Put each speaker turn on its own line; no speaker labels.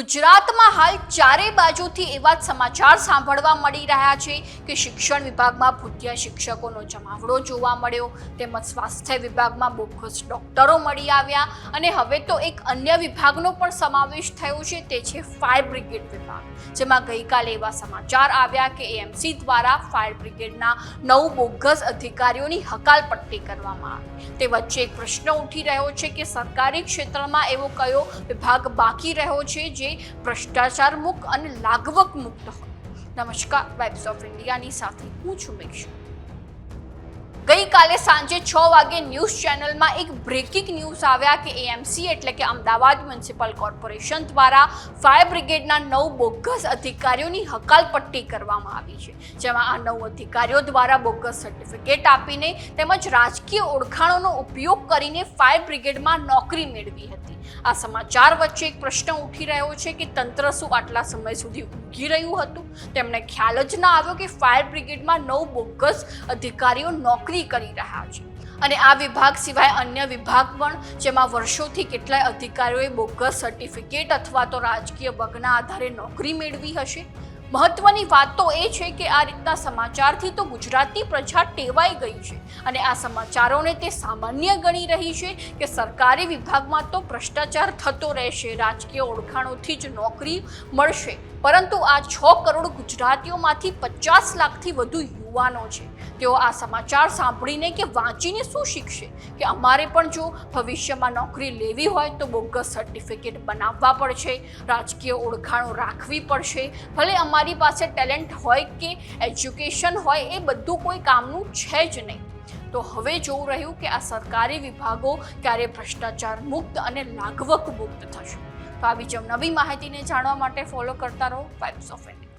ગુજરાતમાં હાલ ચારે બાજુથી એવા સમાચાર સાંભળવા મળી રહ્યા છે કે શિક્ષણ વિભાગમાં ભૂતિયા શિક્ષકોનો જમાવડો જોવા મળ્યો, તેમજ સ્વાસ્થ્ય વિભાગમાં બોગસ ડોક્ટરો મળી આવ્યા અને હવે તો એક અન્ય વિભાગનો પણ સમાવેશ થયો છે, તે છે ફાયર બ્રિગેડ વિભાગ, જેમાં ગઈકાલે એવા સમાચાર આવ્યા કે એએમસી દ્વારા ફાયર બ્રિગેડના નવ બોગસ અધિકારીઓની હકાલપટ્ટી કરવામાં આવી. તે વચ્ચે એક પ્રશ્ન ઉઠી રહ્યો છે કે સરકારી ક્ષેત્રમાં એવો કયો વિભાગ બાકી રહ્યો છે, જે ભ્રષ્ટાચાર મુક્ત અને લાગવક મુક્ત હોય. નમસ્કાર વાઇબ્સ ઓફ ઇન્ડિયાની સાથે હું છું મેક્ષુ ગઈકાલે સાંજે છ વાગે ન્યૂઝ ચેનલમાં એક બ્રેકિંગ ન્યૂઝ આવ્યા કે એએમસી એટલે કે અમદાવાદ મ્યુનિસિપલ કોર્પોરેશન દ્વારા ફાયર બ્રિગેડના નવ બોગસ અધિકારીઓની હકાલપટ્ટી કરવામાં આવી છે, જેમાં આ નવ અધિકારીઓ દ્વારા બોગસ સર્ટિફિકેટ આપીને તેમજ રાજકીય ઓળખાણોનો ઉપયોગ કરીને ફાયર બ્રિગેડમાં નોકરી મેળવી હતી. આ સમાચાર વચ્ચે એક પ્રશ્ન ઉઠી રહ્યો છે કે તંત્ર શું આટલા સમય સુધી ઊંઘી રહ્યું હતું? તેમને ખ્યાલ જ ના આવ્યો કે ફાયર બ્રિગેડમાં નવ બોગસ અધિકારીઓ નોકરી કરી રહ્યા છે. અને આ વિભાગ સિવાય અન્ય વિભાગ પણ, જેમાં વર્ષોથી કેટલાય અધિકારીઓએ બોગસ સર્ટિફિકેટ અથવા તો રાજકીય બગના આધારે નોકરી મેળવી હશે. મહત્વની વાત તો એ છે કે આ રીતના સમાચારથી તો ગુજરાતી પ્રજા ટેવાઈ ગઈ છે. અને આ સમાચારોને તે સામાન્ય ગણી રહી છે કે સરકારી વિભાગમાં તો ભ્રષ્ટાચાર થતો રહેશે. રાજકીય ઓળખાણોથી જ નોકરી મળશે. પરંતુ આ છ કરોડ ગુજરાતીઓમાંથી પચાસ લાખથી વધુ યુવાનો છે. તેઓ આ સમાચાર સાંભળીને કે વાંચીને શું શીખશે? કે અમારે પણ જો ભવિષ્યમાં નોકરી લેવી હોય તો બોગસ સર્ટિફિકેટ બનાવવા પડશે, રાજકીય ઓળખાણો રાખવી પડશે. ભલે અમારી પાસે ટેલેન્ટ હોય કે એજ્યુકેશન હોય, એ બધું કોઈ કામનું છે જ નહીં. તો હવે જોવું રહ્યું કે આ સરકારી વિભાગો ક્યારે ભ્રષ્ટાચાર મુક્ત અને લાગવક મુક્ત થશે. તો આવી જ નવી માહિતીને જાણવા માટે ફોલો કરતા રહો વાઇબ્સ ઓફ ઇન્ડિયા